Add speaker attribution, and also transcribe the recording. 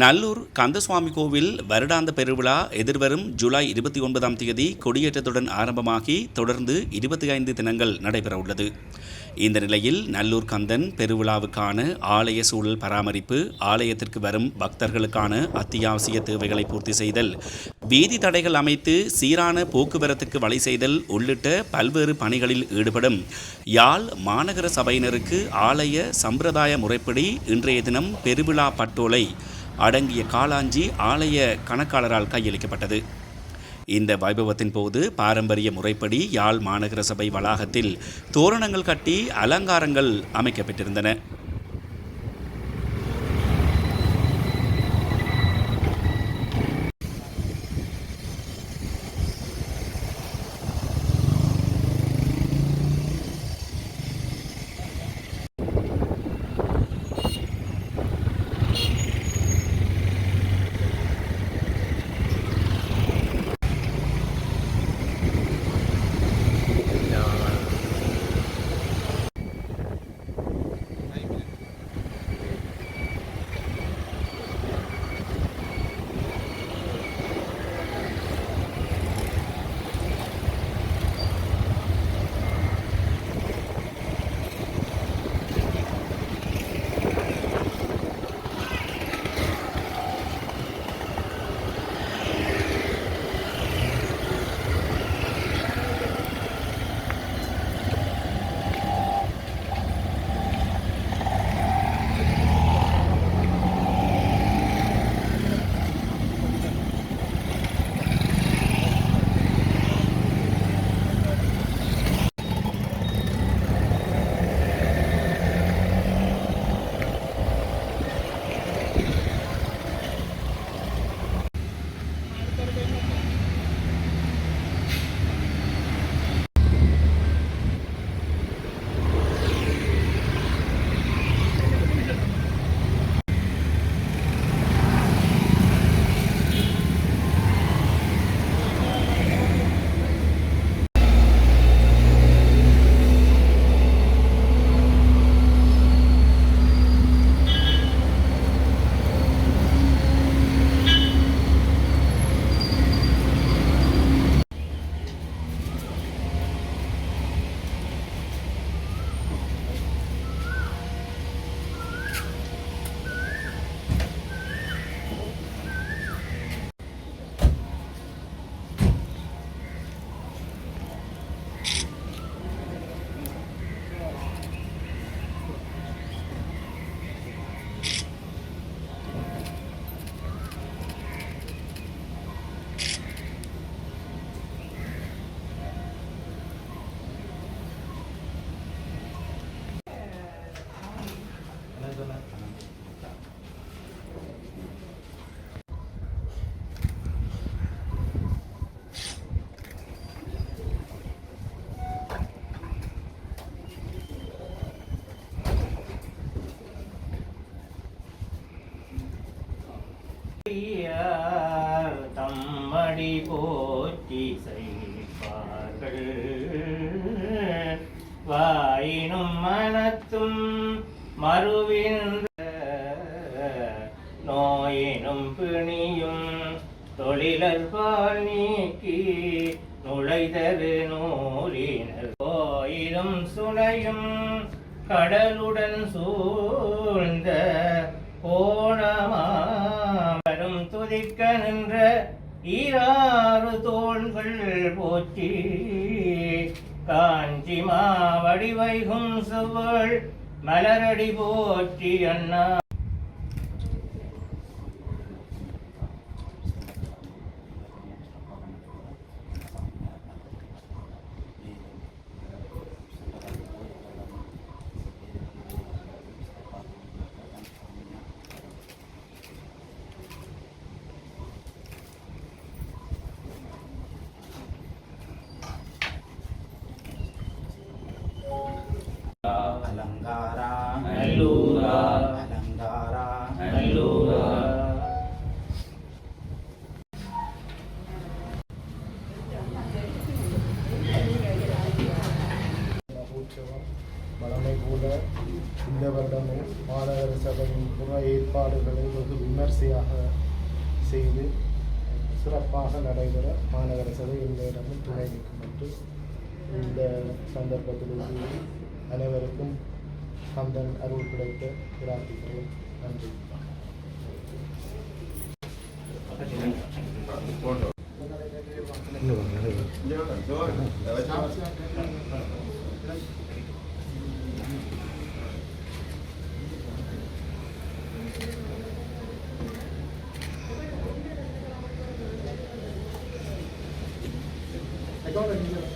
Speaker 1: நல்லூர் கந்தசுவாமி கோவில் வருடாந்த பெருவிழா எதிர்வரும் ஜூலை இருபத்தி ஒன்பதாம் தேதி கொடியேற்றத்துடன் ஆரம்பமாகி தொடர்ந்து இருபத்தி ஐந்து தினங்கள் நடைபெறவுள்ளது. இந்த நிலையில் நல்லூர் கந்தன் பெருவிழாவுக்கான ஆலய சூழல் பராமரிப்பு ஆலயத்திற்கு வரும் பக்தர்களுக்கான அத்தியாவசிய தேவைகளை பூர்த்தி செய்தல் வீதி தடைகள் அமைத்து சீரான போக்குவரத்துக்கு வழி செய்தல் உள்ளிட்ட பல்வேறு பணிகளில் ஈடுபடும் யாழ் மாநகர சபையினருக்கு ஆலய சம்பிரதாய முறைப்படி இன்றைய தினம் பெருவிழா பட்டோலை அடங்கிய காளாஞ்சி ஆலய கணக்காளரால் கையளிக்கப்பட்டது. இந்த வைபவத்தின் போது பாரம்பரிய முறைப்படி யாழ் மாநகர சபை வளாகத்தில் தோரணங்கள் கட்டி அலங்காரங்கள் அமைக்கப்பட்டிருந்தன.
Speaker 2: போற்றி செய்வார்கள் வாயினும் மனத்தும் மறுவின்ற நோயினும் பிணியும் தொழிலர்பால் நீக்கி நுழைதரு நூலினர். கோயிலும் சுனையும் கடலுடன் சூழ்ந்த கோணமாவரும் துதிக்க நின்ற ஈரா தோள்கள் போற்றி காஞ்சி மாவடி வைகும் சுவள் மலரடி போற்றி அண்ணா.
Speaker 3: இந்த வருடமும் மாநகர சபையின் புற ஏற்பாடுகளை வெகு விமர்சையாக செய்து சிறப்பாக நடைபெற மாநகர சபை எங்களிடமும் துணை நிற்கும் இந்த சந்தர்ப்பத்தில் அனைவருக்கும் கந்தன் அருள் கிடைக்க பிரார்த்திக்கிறேன் நன்றி I got an email